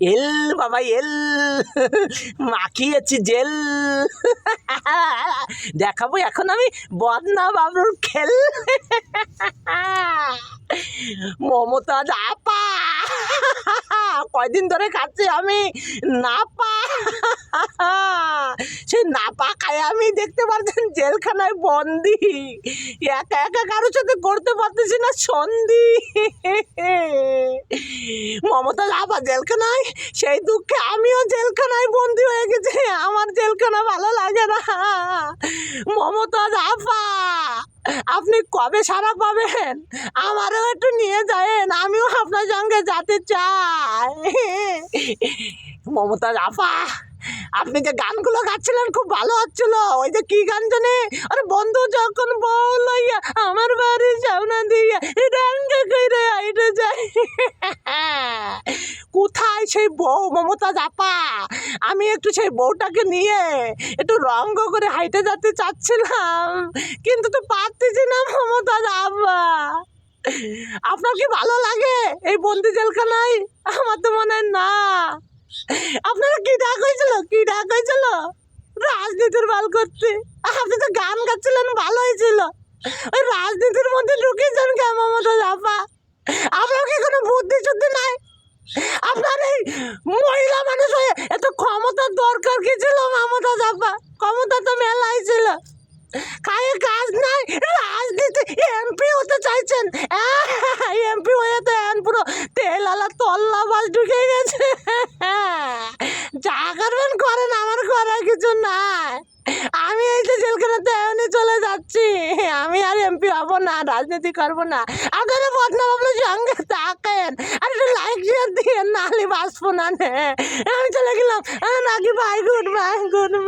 এল বাবা, এল। মাখিয়েছি জেল। দেখাবো এখন আমি বদনা বাবুর খেল। মমতা আপা কয়দিন ধরে খাচ্ছি আমি, নাপা। সেই নাপা আমি দেখতে পাচ্ছেন জেলখানায় বন্দি। একা একা কারোর সাথে করতে পারতেছি না সন্ধি মমতা আপা জেলখানায়? সেই দুঃখে আমিও জেলখানায় বন্দি হয়ে গেছি। আমার জেলখানা ভালো লাগে না। মমতা আপা আপনি কবে সারা পাবেন? আমারও একটু নিয়ে যায়েন, আমিও আপনার সঙ্গে যেতে চাই। মমতাজ আপা আপনি যে গানগুলো গাচ্ছিলেন, খুব ভালো হচ্ছিল। ওই যে কি গান জানে? আরে বন্ধু, যখন বউ লইয়া আমার বাড়ির সামনে দিয়ে রাঙ্গা কইরে আইরে যায়। কোথায় সেই বউ, মমতা জাপা? আমি একটু সেই বউটাকে নিয়ে একটু রঙ্গ করে হাইটে যেতে চাচ্ছিলাম, কিন্তু তো পারতেছি না মমতা আপা আপনার কি ভালো লাগে এই বন্দি জেলখানায়? আমার তো মনে হয় না। আপনারা কি হয়েছিল কি ডাক হয়েছিল? রাজনীতির বাল করতে। আপনি তো গান গাচ্ছিলেন, ভালো হয়েছিল। ওই রাজনীতির মধ্যে ঢুকিয়েছেন কেন, মমতা আপা আপনার কি কোনো বুদ্ধি শুদ্ধি নাই? আপনার এই মহিলা মানুষ হয়ে এত ক্ষমতার দরকার কি ছিল, মমতা আপা ক্ষমতা তো মেলাই ছিল। খায়ে কাজ নাই, রাজনীতি এমপি হতে চাইছেন। এমপি হয়ে তো এখন পুরো তেল আলা তল্লা বাস ঢুকে গেছে যা করবেন করেন আমার নাই আমি এই যে জেলখানাতে এমনি চলে যাচ্ছি। আমি আর এমপি হব না, রাজনীতি করব না। আগে বদনা বাবুর সঙ্গে থাকেন। আর একটু লাইক শেয়ার দিয়ে নাহলে বাঁচবো না নে। আমি চলে গেলাম। নাকি ভাই গুড বাই গুড